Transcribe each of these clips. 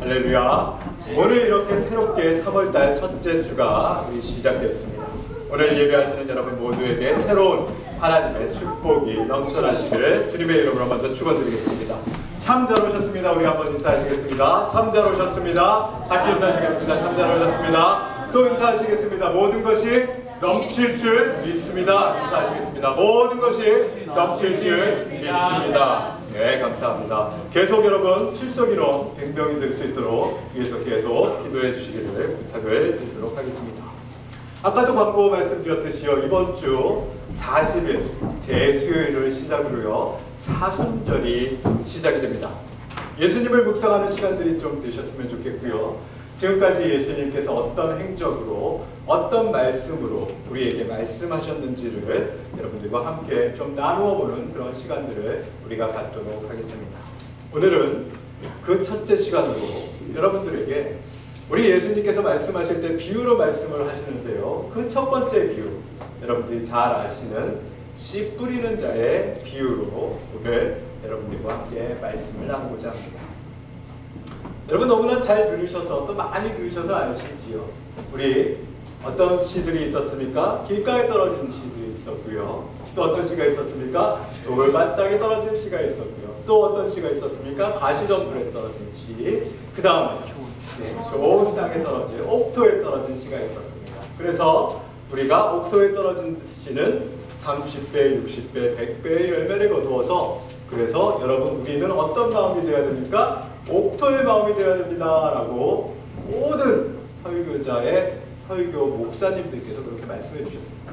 할렐루야. 오늘 이렇게 새롭게 3월달 첫째 주가 시작되었습니다. 오늘 예배하시는 여러분 모두에게 새로운 하나님의 축복이 넘쳐나시기를 주님의 이름으로 먼저 축원드리겠습니다. 참 잘 오셨습니다. 우리 한번 인사하시겠습니다. 참 잘 오셨습니다. 같이 인사하시겠습니다. 참 잘 오셨습니다. 또 인사하시겠습니다. 모든 것이 넘칠 줄 믿습니다. 인사하시겠습니다. 모든 것이 넘칠 줄 믿습니다. 네, 감사합니다. 계속 여러분 출석인원 100명이 될 수 있도록 위해서 계속 기도해 주시기를 부탁을 드리도록 하겠습니다. 아까도 광고 말씀드렸듯이요. 이번 주 40일 제수요일을 시작으로요. 사순절이 시작이 됩니다. 예수님을 묵상하는 시간들이 좀 되셨으면 좋겠고요. 지금까지 예수님께서 어떤 행적으로 어떤 말씀으로 우리에게 말씀하셨는지를 여러분들과 함께 좀 나누어 보는 그런 시간들을 우리가 갖도록 하겠습니다. 오늘은 그 첫째 시간으로 여러분들에게 우리 예수님께서 말씀하실 때 비유로 말씀을 하시는데요. 그 첫 번째 비유, 여러분들이 잘 아시는 씨 뿌리는 자의 비유로 오늘 여러분들과 함께 말씀을 나누고자 합니다. 여러분 너무나 잘 들으셔서 또 많이 들으셔서 아시지요. 우리 어떤 시들이 있었습니까? 길가에 떨어진 시들이 있었고요. 또 어떤 시가 있었습니까? 돌반짝에 떨어진 시가 있었고요. 또 어떤 시가 있었습니까? 가시덤불에 떨어진 시. 그 다음에 네, 좋은 땅에 떨어진 옥토에 떨어진 시가 있었습니다. 그래서 우리가 옥토에 떨어진 시는 30배, 60배, 100배의 열매를 거두어서 그래서 여러분 우리는 어떤 마음이 되어야 됩니까? 옥토의 마음이 되어야 됩니다라고 모든 설교자의 설교 목사님들께서 그렇게 말씀해 주셨습니다.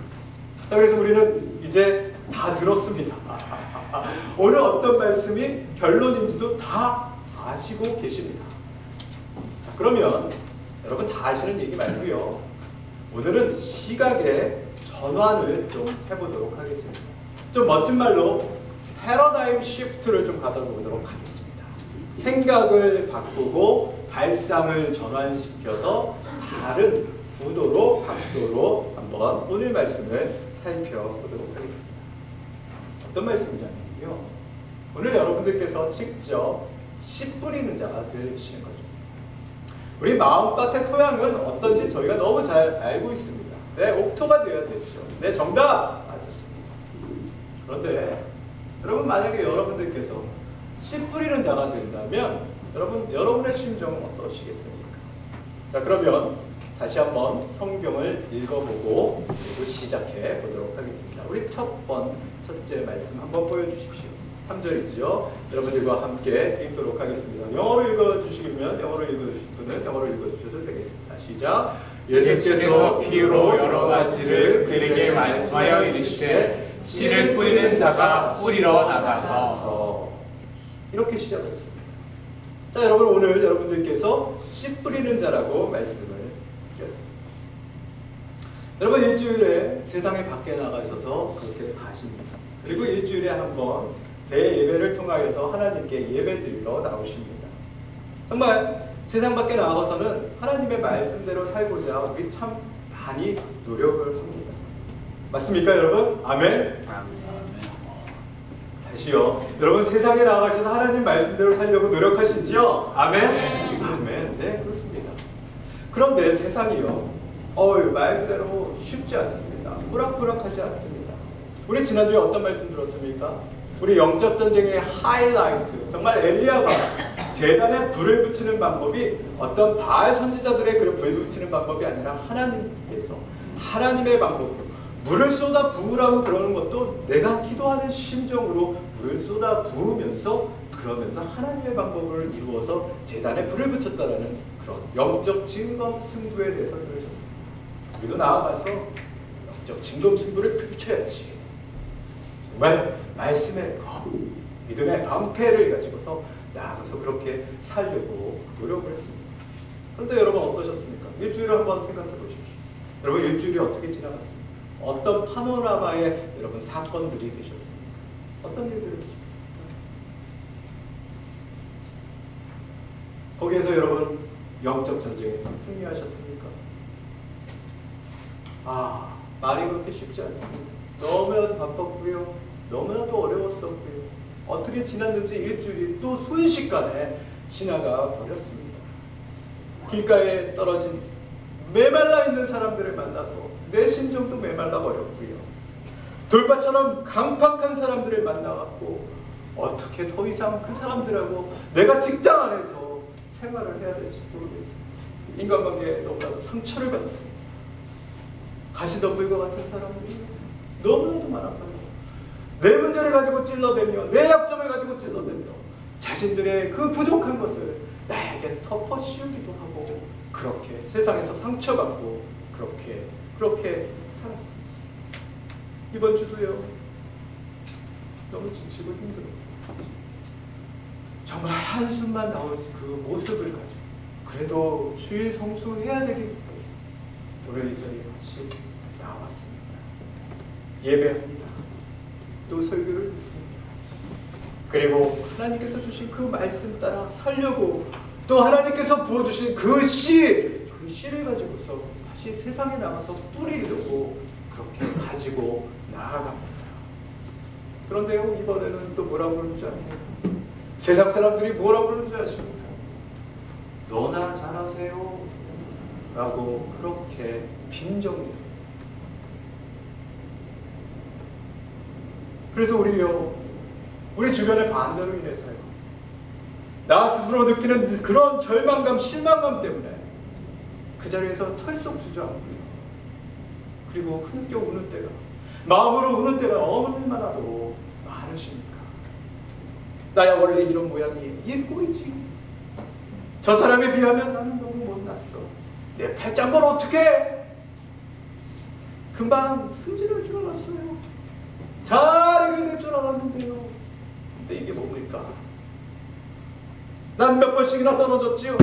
자 그래서 우리는 이제 다 들었습니다. 오늘 어떤 말씀이 결론인지도 다 아시고 계십니다. 자 그러면 여러분 다 아시는 얘기 말고요. 오늘은 시각의 전환을 좀 해보도록 하겠습니다. 좀 멋진 말로 패러다임 시프트를 좀 가져보도록 하겠습니다. 생각을 바꾸고 발상을 전환시켜서 다른 구도로 각도로 한번 오늘 말씀을 살펴보도록 하겠습니다. 어떤 말씀이냐면요. 오늘 여러분들께서 직접 씨 뿌리는 자가 되시는 거죠. 우리 마음밭의 토양은 어떤지 저희가 너무 잘 알고 있습니다. 네, 옥토가 되어야 되죠. 네, 정답 맞았습니다. 그런데 여러분 만약에 여러분들께서 씨 뿌리는 자가 된다면 여러분 여러분의 심정은 어떠시겠습니까? 자 그러면 다시 한번 성경을 읽어보고 그리고 시작해 보도록 하겠습니다. 우리 첫 번 첫째 말씀 한번 보여주십시오. 3절이죠. 여러분들과 함께 읽도록 하겠습니다. 영어로 읽어주시면 영어로 읽으실 분은 영어로 읽어주셔도 되겠습니다. 시작. 예수께서 비유로 여러 가지를 그에게 말씀하여 이르시되 씨를 뿌리는 자가 뿌리러 나가서 이렇게 시작했습니다. 자 여러분 오늘 여러분들께서 씨 뿌리는 자라고 말씀을 드렸습니다. 여러분 일주일에 세상에 밖에 나가셔서 그렇게 사십니다. 그리고 일주일에 한 번 대예배를 통하여서 하나님께 예배드리러 나오십니다. 정말 세상 밖에 나가서는 하나님의 말씀대로 살고자 우리 참 많이 노력을 합니다. 맞습니까 여러분? 아멘? 다시요. 여러분 세상에 나가셔서 하나님 말씀대로 살려고 노력하시지요? 아멘? 네. 아멘. 네, 그렇습니다. 그런데 세상이요. 어이, 말 그대로 쉽지 않습니다. 꾸락꾸락하지 않습니다. 우리 지난주에 어떤 말씀 들었습니까? 우리 영적 전쟁의 하이라이트, 정말 엘리야가 재단에 불을 붙이는 방법이 어떤 바알 선지자들의 그런 불 붙이는 방법이 아니라 하나님께서 하나님의 방법으로 물을 쏟아 부으라고 그러는 것도 내가 기도하는 심정으로 물을 쏟아 부으면서 그러면서 하나님의 방법을 이루어서 재단에 불을 붙였다라는 그런 영적 진검 승부에 대해서 들으셨습니다. 우리도 나아가서 영적 진검 승부를 펼쳐야지. 정말 말씀의 검, 믿음의 방패를 가지고서 나아가서 그렇게 살려고 노력을 했습니다. 그런데 여러분 어떠셨습니까? 일주일을 한번 생각해 보십시오. 여러분 일주일이 어떻게 지나갔습니까? 어떤 파노라마에 여러분 사건들이 계셨습니까? 어떤 일들이 계셨습니까? 거기에서 여러분 영적 전쟁에서 승리하셨습니까? 아 말이 그렇게 쉽지 않습니다. 너무나도 바빴고요. 너무나도 어려웠었고요. 어떻게 지났는지 일주일이 또 순식간에 지나가 버렸습니다. 길가에 떨어진 메말라 있는 사람들을 만나서 내 심정도 메말라 버렸고요. 돌밭처럼 강팍한 사람들을 만나갖고 어떻게 더 이상 그 사람들하고 내가 직장 안에서 생활을 해야 될지 모르겠어요. 인간관계에 너무나도 상처를 받았습니다. 가시덤불과 같은 사람들이 너무나도 많아서요. 내 문제를 가지고 찔러대며 내 약점을 가지고 찔러대며 자신들의 그 부족한 것을 나에게 덮어 씌우기도 하고 그렇게 세상에서 상처받고 그렇게 그렇게 살았습니다. 이번 주도요. 너무 지치고 힘들었어요. 정말 한숨만 나올 그 모습을 가지고 그래도 주일 성수해야 되기 때문에 이 자리에 같이 나왔습니다. 예배합니다. 또 설교를 듣습니다. 그리고 하나님께서 주신 그 말씀 따라 살려고 또 하나님께서 부어주신 그 씨, 그 씨를 가지고서 다시 세상에 나가서 뿌리려고 그렇게 가지고 나아갑니다. 그런데요, 이번에는 또 뭐라고 그러는지 아세요? 세상 사람들이 뭐라고 그러는지 아십니까? 너나 잘하세요. 라고 그렇게 빈정해요. 그래서 우리요, 우리 주변의 반대로 인해서요, 나 스스로 느끼는 그런 절망감, 실망감 때문에 그 자리에서 털썩 주저앉고요. 그리고 흐느껴 우는 때가, 마음으로 우는 때가 얼마나도 많으십니까? 나야 원래 이런 모양이 예쁘지. 저 사람에 비하면 나는 너무 못났어. 내 팔짱걸 어떻게? 금방 승진할 줄 알았어요. 잘하게 될 줄 알았는데요. 근데 이게 뭡니까? 난 몇 번씩이나 떨어졌지요.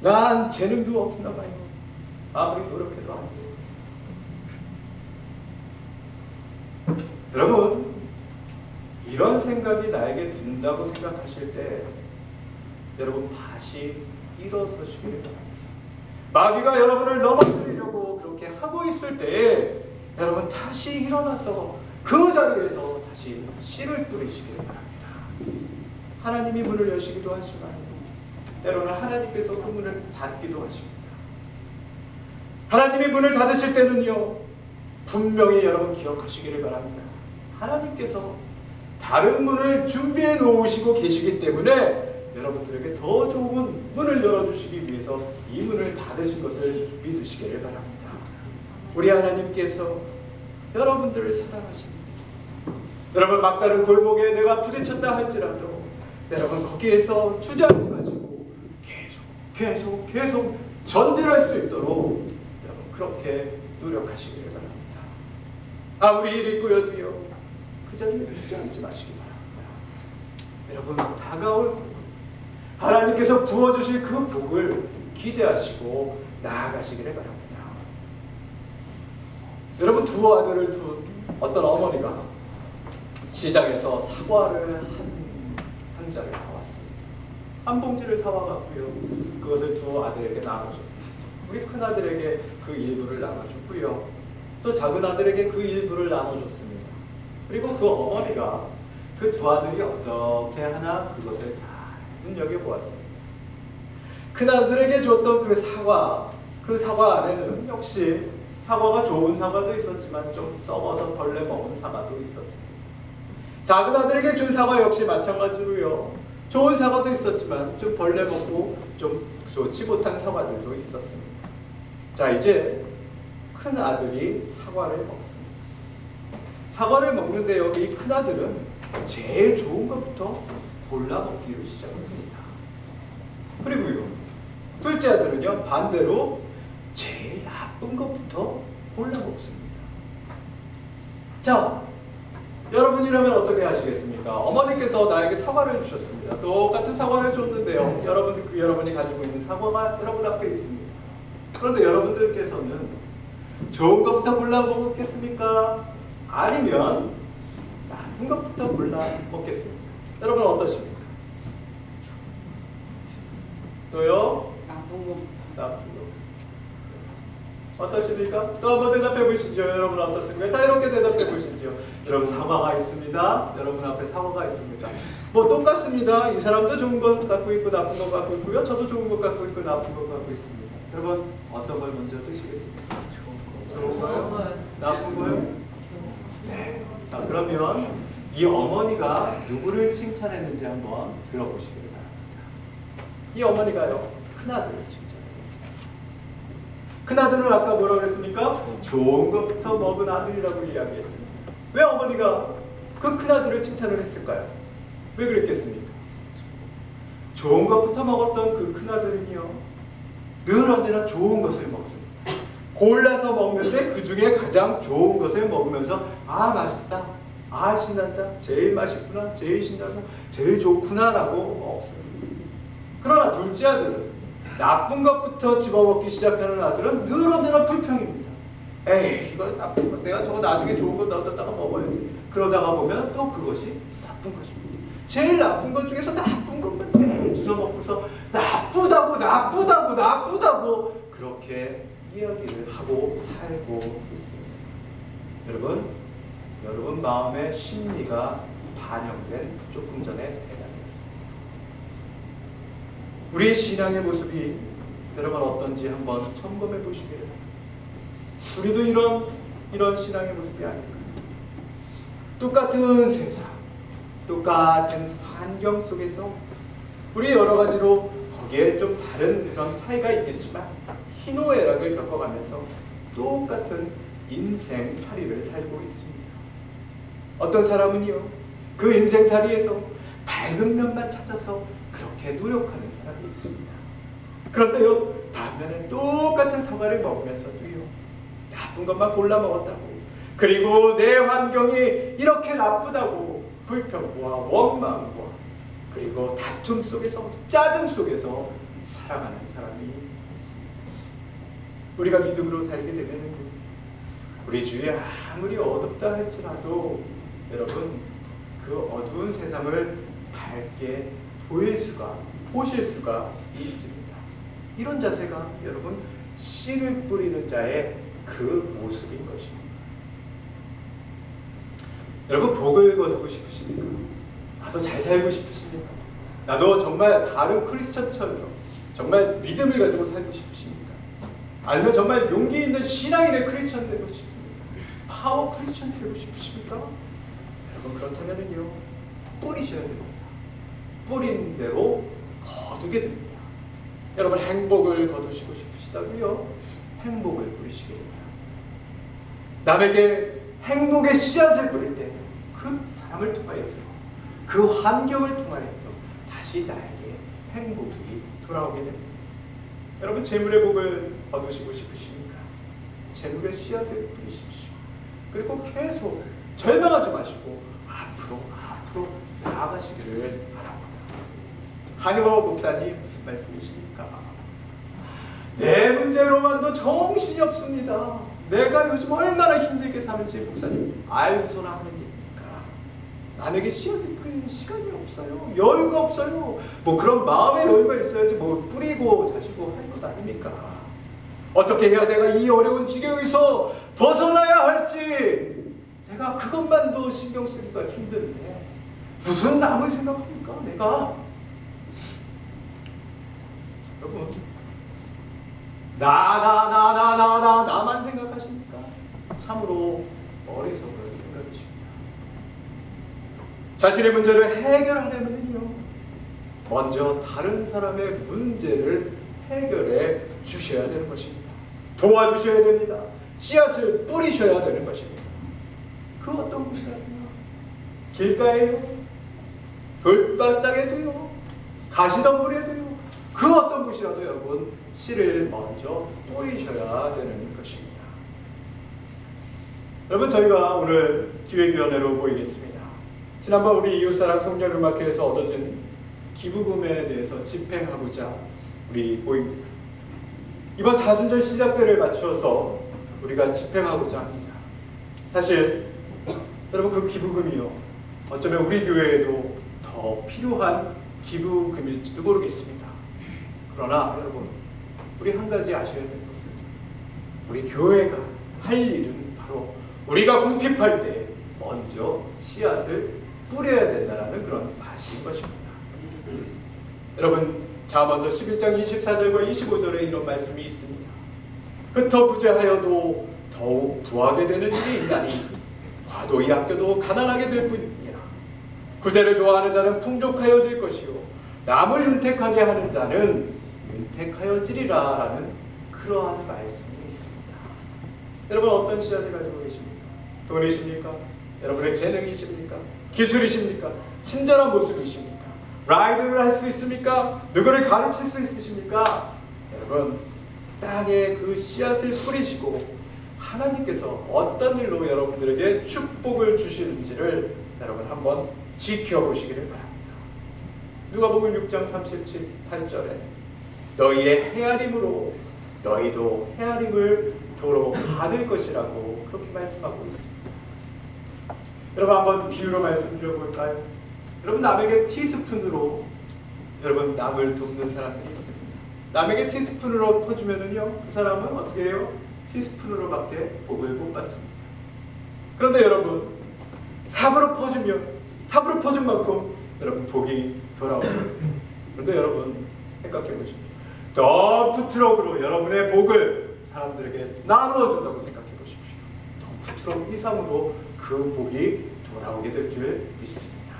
난 재능도 없나 봐요. 아무리 노력해도 안 돼요. 여러분, 이런 생각이 나에게 든다고 생각하실 때 여러분 다시 일어서시길 바랍니다. 마귀가 여러분을 넘어뜨리려고 그렇게 하고 있을 때 여러분 다시 일어나서 그 자리에서 다시 씨를 뿌리시길 바랍니다. 하나님이 문을 여시기도 하지만 때로는 하나님께서 그 문을 닫기도 하십니다. 하나님이 문을 닫으실 때는요 분명히 여러분 기억하시기를 바랍니다. 하나님께서 다른 문을 준비해 놓으시고 계시기 때문에 여러분들에게 더 좋은 문을 열어주시기 위해서 이 문을 닫으신 것을 믿으시기를 바랍니다. 우리 하나님께서 여러분들을 사랑하십니다. 여러분 막다른 골목에 내가 부딪혔다 할지라도 여러분 거기에서 주저앉지 마시고 계속 계속 전진할 수 있도록 여러분 그렇게 노력하시기를 바랍니다. 아무리 일이 꼬여도요 그 자리에 주저앉지 마시기 바랍니다. 여러분 다가올 복, 하나님께서 부어주실 그 복을 기대하시고 나아가시기를 바랍니다. 여러분 두 아들을 둔 어떤 어머니가 시장에서 사과를 한 상자를 사왔습니다. 한 봉지를 사와갖고요. 그것을 두 아들에게 나눠줬습니다. 우리 큰 아들에게 그 일부를 나눠줬고요. 또 작은 아들에게 그 일부를 나눠줬습니다. 그리고 그 어머니가 그 두 아들이 어떻게 하나 그것을 잘 눈여겨보았습니다. 큰 아들에게 줬던 그 사과, 그 사과 안에는 역시 사과가 좋은 사과도 있었지만 좀 썩어서 벌레 먹은 사과도 있었습니다. 작은 아들에게 준 사과 역시 마찬가지로요. 좋은 사과도 있었지만 좀 벌레 먹고 좀 좋지 못한 사과들도 있었습니다. 자 이제 큰 아들이 사과를 먹습니다. 사과를 먹는데 여기 큰 아들은 제일 좋은 것부터 골라 먹기로 시작합니다. 그리고요 둘째 아들은요 반대로 제일 나쁜 것부터 골라 먹습니다. 자 여러분이라면 어떻게 하시겠습니까? 어머니께서 나에게 사과를 주셨습니다. 똑같은 사과를 줬는데요. 여러분 그 여러분이 가지고 있는 사과가 여러분 앞에 있습니다. 그런데 여러분들께서는 좋은 것부터 골라 먹겠습니까? 아니면 나쁜 것부터 골라 먹겠습니까? 여러분 어떠십니까? 또요? 나쁜 거 나쁜 거. 어떠십니까? 또 한번 대답해 보시죠. 여러분 어떻습니까? 자유롭게 대답해. 하시죠. 여러분 사과가 있습니다. 여러분 앞에 사과가 있습니다. 뭐 똑같습니다. 이 사람도 좋은 것 갖고 있고 나쁜 것 갖고 있고요. 저도 좋은 것 갖고 있고 나쁜 것 갖고 있습니다. 여러분 어떤 걸 먼저 드시겠습니까? 좋은 거요? 나쁜 거요? 네. 자 그러면 이 어머니가 누구를 칭찬했는지 한번 들어보시길 바랍니다. 이 어머니가요 큰아들을 칭찬했습니다. 큰아들은 아까 뭐라 그랬습니까? 좋은 것부터 먹은 아들이라고 이야기했습니다. 왜 어머니가 그 큰아들을 칭찬을 했을까요? 왜 그랬겠습니까? 좋은 것부터 먹었던 그 큰아들은요 늘 언제나 좋은 것을 먹습니다. 골라서 먹는데 그 중에 가장 좋은 것을 먹으면서 아 맛있다, 아 신난다, 제일 맛있구나, 제일 신나고 제일 좋구나 라고 먹습니다. 그러나 둘째 아들은 나쁜 것부터 집어먹기 시작하는 아들은 늘 언제나 불평입니다. 에이 이거 나쁜 것 내가 저거 나중에 좋은 거 넣었다가 먹어야지. 그러다가 보면 또 그것이 나쁜 것입니다. 제일 나쁜 것 중에서 나쁜 것만 제일 주워 먹고서 나쁘다고 나쁘다고 나쁘다고 그렇게 이야기를 하고 살고 있습니다. 여러분, 여러분 마음의 심리가 반영된 조금 전에. 우리의 신앙의 모습이 여러분 어떤지 한번 점검해 보시기를. 우리도 이런 이런 신앙의 모습이 아닐까요? 똑같은 세상, 똑같은 환경 속에서 우리 여러 가지로 거기에 좀 다른 그런 차이가 있겠지만 희노애락을 겪어가면서 똑같은 인생살이를 살고 있습니다. 어떤 사람은요, 그 인생살이에서 밝은 면만 찾아서 그렇게 노력하는 있습니다. 그런데요, 반면에 똑같은 사과를 먹으면서도요, 나쁜 것만 골라 먹었다고, 그리고 내 환경이 이렇게 나쁘다고 불평과 원망과 그리고 다툼 속에서 짜증 속에서 살아가는 사람이 있습니다. 우리가 믿음으로 살게 되면 우리 주위에 아무리 어둡다 할지라도 여러분 그 어두운 세상을 밝게 보일 수가 보실 수가 있습니다. 이런 자세가 여러분 씨를 뿌리는 자의 그 모습인 것입니다. 여러분 복을 거두고 싶으십니까? 나도 잘 살고 싶으십니까? 나도 정말 다른 크리스천처럼 정말 믿음을 가지고 살고 싶으십니까? 아니면 정말 용기 있는 신앙인의 크리스천 되고 싶습니까? 파워 크리스천 되고 싶으십니까? 여러분 그렇다면요 뿌리셔야 됩니다. 뿌린 대로 거두게 됩니다. 여러분 행복을 거두시고 싶으시다고요? 행복을 뿌리시기 바랍니다. 남에게 행복의 씨앗을 뿌릴 때 그 사람을 통하여서 그 환경을 통하여서 다시 나에게 행복이 돌아오게 됩니다. 여러분 재물의 복을 얻으시고 싶으십니까? 재물의 씨앗을 뿌리십시오. 그리고 계속 절망하지 마시고 앞으로 앞으로 나아가시기를 바랍니다. 한효 목사님 무슨 말씀이십니까? 내 문제로만도 정신이 없습니다. 내가 요즘 얼마나 힘들게 사는지 목사님 알고서는 하는 일입니까? 남에게 씨앗을 뿌리는 시간이 없어요. 여유가 없어요. 뭐 그런 마음의 여유가 있어야지 뭐 뿌리고 자시고 할 것 아닙니까? 어떻게 해야 내가 이 어려운 지경에서 벗어나야 할지 내가 그것만도 신경 쓰기가 힘든데 무슨 남을 생각합니까? 내가 여러분 나 나 나 나 나 나 나만 생각하십니까? 참으로 어리석은 생각이십니다. 자신의 문제를 해결하려면요 먼저 다른 사람의 문제를 해결해 주셔야 되는 것입니다. 도와주셔야 됩니다. 씨앗을 뿌리셔야 되는 것입니다. 그 어떤 곳이라도요. 길가에요. 돌바짝에도요. 가시덤불에도요. 그 어떤 곳이라도 여러분 씨를 먼저 뿌리셔야 되는 것입니다. 여러분 저희가 오늘 기획위원회로 모이겠습니다. 지난번 우리 이웃사랑 송년음악회에서 얻어진 기부금에 대해서 집행하고자 우리 모입니다. 이번 사순절 시작대를 맞춰서 우리가 집행하고자 합니다. 사실 여러분 그 기부금이요 어쩌면 우리 교회에도 더 필요한 기부금일지도 모르겠습니다. 그러나 여러분 우리 한 가지 아셔야 될 것은 우리 교회가 할 일은 바로 우리가 궁핍할 때 먼저 씨앗을 뿌려야 된다는 그런 사실인 것입니다. 여러분 잠언서 11장 24절과 25절에 이런 말씀이 있습니다. 흩어 부재하여도 더욱 부하게 되는 일이 있나니 과도히 아껴도 가난하게 될 뿐이니라. 구제를 좋아하는 자는 풍족하여질 것이요 남을 윤택하게 하는 자는 윤 택하여지리라 라는 그러한 말씀이 있습니다. 여러분 어떤 씨앗을 가지고 계십니까? 돈이십니까? 여러분의 재능이십니까? 기술이십니까? 친절한 모습이십니까? 라이드를 할 수 있습니까? 누구를 가르칠 수 있으십니까? 여러분 땅에 그 씨앗을 뿌리시고 하나님께서 어떤 일로 여러분들에게 축복을 주시는지를 여러분 한번 지켜보시기를 바랍니다. 누가복음 6장 37절에 너희의 헤아림으로 너희도 헤아림을 도로 받을 것이라고 그렇게 말씀하고 있습니다. 여러분 한번 비유로 말씀드려볼까요? 여러분 남에게 티스푼으로 여러분 남을 돕는 사람들이 있습니다. 남에게 티스푼으로 퍼주면은요 그 사람은 어떻게 해요? 티스푼으로밖에 복을 못 받습니다. 그런데 여러분 삽으로 퍼주면 삽으로 퍼준 만큼 여러분 복이 돌아옵니다. 그런데 여러분 생각해 보십시오. 덤프 트럭으로 여러분의 복을 사람들에게 나누어 준다고 생각해 보십시오. 덤프 트럭 이상으로 그 복이 돌아오게 될 줄 믿습니다.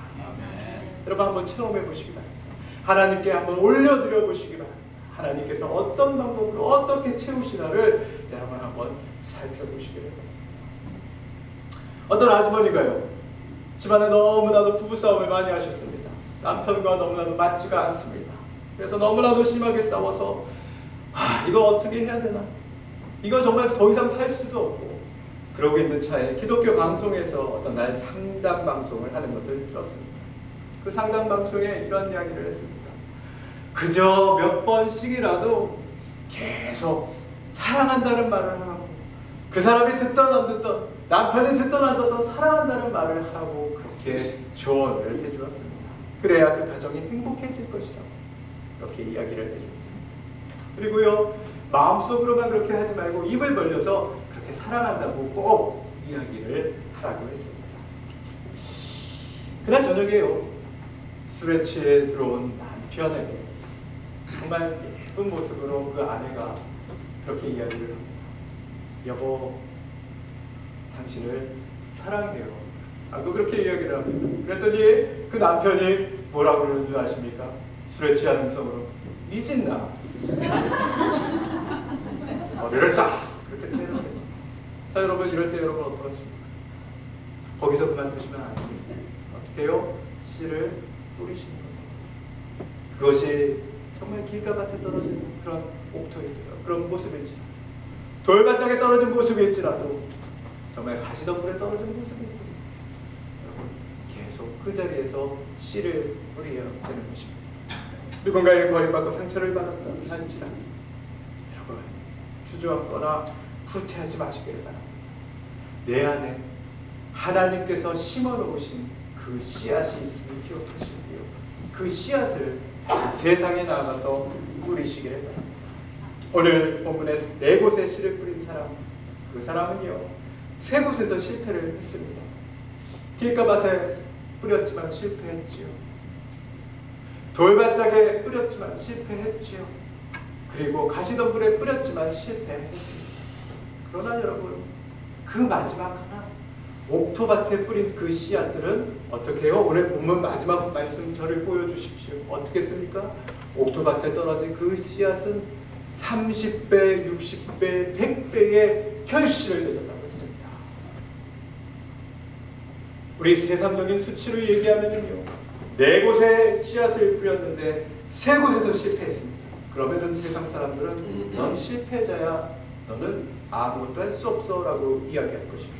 여러분 한번 체험해 보시기 바랍니다. 하나님께 한번 올려드려 보시기 바랍니다. 하나님께서 어떤 방법으로 어떻게 채우시나를 여러분 한번 살펴보시기를 바랍니다. 어떤 아주머니가요. 집안에 너무나도 부부싸움을 많이 하셨습니다. 남편과 너무나도 맞지가 않습니다. 그래서 너무나도 심하게 싸워서 아, 이거 어떻게 해야 되나? 이거 정말 더 이상 살 수도 없고 그러고 있는 차에 기독교 방송에서 어떤 날 상담 방송을 하는 것을 들었습니다. 그 상담 방송에 이런 이야기를 했습니다. 그저 몇 번씩이라도 계속 사랑한다는 말을 하고 그 사람이 듣던 안 듣던 남편이 듣던 안 듣던 사랑한다는 말을 하고 그렇게 조언을 해주었습니다. 그래야 그 가정이 행복해질 것이라고 그렇게 이야기를 해줬습니다. 그리고요 마음속으로만 그렇게 하지 말고 입을 벌려서 그렇게 사랑한다고 꼭 이야기를 하라고 했습니다. 그날 저녁에요 취해 들어온 남편에게 정말 예쁜 모습으로 그 아내가 그렇게 이야기를 합니다. 여보, 당신을 사랑해요. 하고 그렇게 이야기를 합니다. 그랬더니 그 남편이 뭐라고 그러는 줄 아십니까? 술에 취한 음성으로 미진나. 머리를 딱 그렇게 때려요. 자 여러분 이럴 때 여러분 어떠십니까? 거기서 그만두시면 안 됩니다. 어떻게 해요? 씨를 뿌리시는 겁니다. 그것이 정말 길가밭에 떨어진 그런 옥토일지라도 그런 모습일지라도 돌밭장에 떨어진 모습일지라도 정말 가시덤불에 떨어진 모습일지라도 계속 그 자리에서 씨를 뿌려야 되는 것입니다. 누군가에게 버림받고 상처를 받았다 할지라도 여러분 주저앉거나 후퇴하지 마시기를 바랍니다. 내 안에 하나님께서 심어 놓으신 그 씨앗이 있음을 기억하시고요. 그 씨앗을 세상에 나가서 뿌리시기를 바랍니다. 오늘 본문에 네 곳에 씨를 뿌린 사람, 그 사람은요 세 곳에서 실패를 했습니다. 길가밭에 뿌렸지만 실패했지요. 돌밭짝에 뿌렸지만 실패했지요. 그리고 가시덤불에 뿌렸지만 실패했습니다. 그러나 여러분 그 마지막 하나 옥토밭에 뿌린 그 씨앗들은 어떻게 해요? 오늘 본문 마지막 말씀 저를 보여주십시오. 어떻게 씁니까? 옥토밭에 떨어진 그 씨앗은 30배, 60배, 100배의 결실을 맺었다고 했습니다. 우리 세상적인 수치로 얘기하면요. 네 곳에 씨앗을 뿌렸는데 세 곳에서 실패했습니다. 그러면은 세상 사람들은 넌 실패자야. 너는 아무것도 할 수 없어라고 이야기할 것입니다.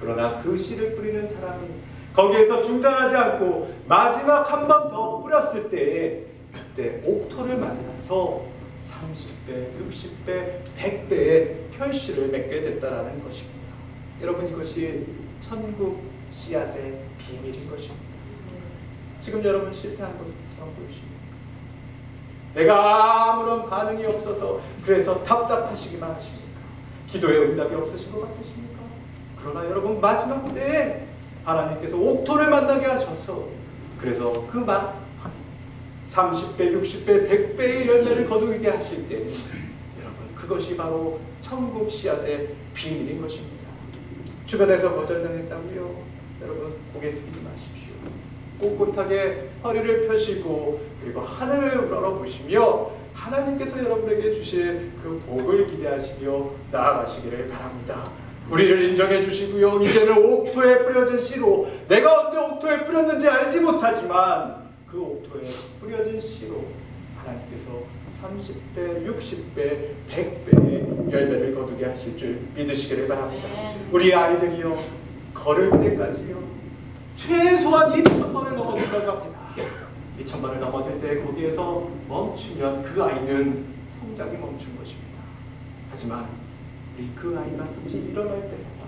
그러나 그 씨를 뿌리는 사람이 거기에서 중단하지 않고 마지막 한 번 더 뿌렸을 때 그때 옥토를 만나서 30배, 60배, 100배의 결실을 맺게 됐다라는 것입니다. 여러분 이것이 천국 씨앗의 비밀인 것입니다. 지금 여러분 실패한 것처럼 보이십니까? 내가 아무런 반응이 없어서 그래서 답답하시기만 하십니까? 기도의 응답이 없으신 것 같으십니까? 그러나 여러분 마지막 때에 하나님께서 옥토를 만나게 하셔서 그래서 그만 30배, 60배, 100배의 열매를 거두게 하실 때 여러분 그것이 바로 천국 씨앗의 비밀인 것입니다. 주변에서 거절당했다고요? 여러분 고개 숙이지 마십시오. 꼿꼿하게 허리를 펴시고 그리고 하늘을 우러러보시며 하나님께서 여러분에게 주실 그 복을 기대하시며 나아가시기를 바랍니다. 우리를 인정해 주시고요. 이제는 옥토에 뿌려진 씨로 내가 언제 옥토에 뿌렸는지 알지 못하지만 그 옥토에 뿌려진 씨로 하나님께서 30배, 60배, 100배의 열매를 거두게 하실 줄 믿으시기를 바랍니다. 우리 아이들이요 걸을 때까지요 최소한 2천 번을 넘어진다고 합니다. 2천 번을 넘어질 때 거기에서 멈추면 그 아이는 성장이 멈춘 것입니다. 하지만 우리 그 아이가 다시 일어날 때마다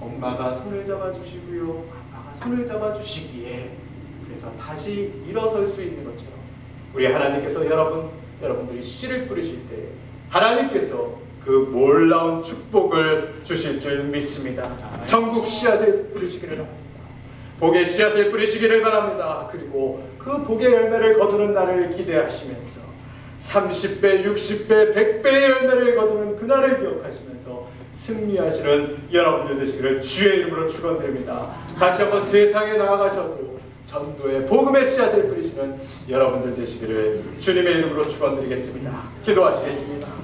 엄마가 손을 잡아주시고요, 아빠가 손을 잡아주시기에 그래서 다시 일어설 수 있는 것처럼 우리 하나님께서 여러분 여러분들이 씨를 뿌리실 때 하나님께서 그 놀라운 축복을 주실 줄 믿습니다. 전국 씨앗을 뿌리시기를 바랍니다. 복의 씨앗을 뿌리시기를 바랍니다. 그리고 그 복의 열매를 거두는 날을 기대하시면서 30배, 60배, 100배의 열매를 거두는 그날을 기억하시면서 승리하시는 여러분들 되시기를 주의 이름으로 축원드립니다. 다시 한번 세상에 나아가셔도 전도의 복음의 씨앗을 뿌리시는 여러분들 되시기를 주님의 이름으로 축원드리겠습니다. 기도하시겠습니다.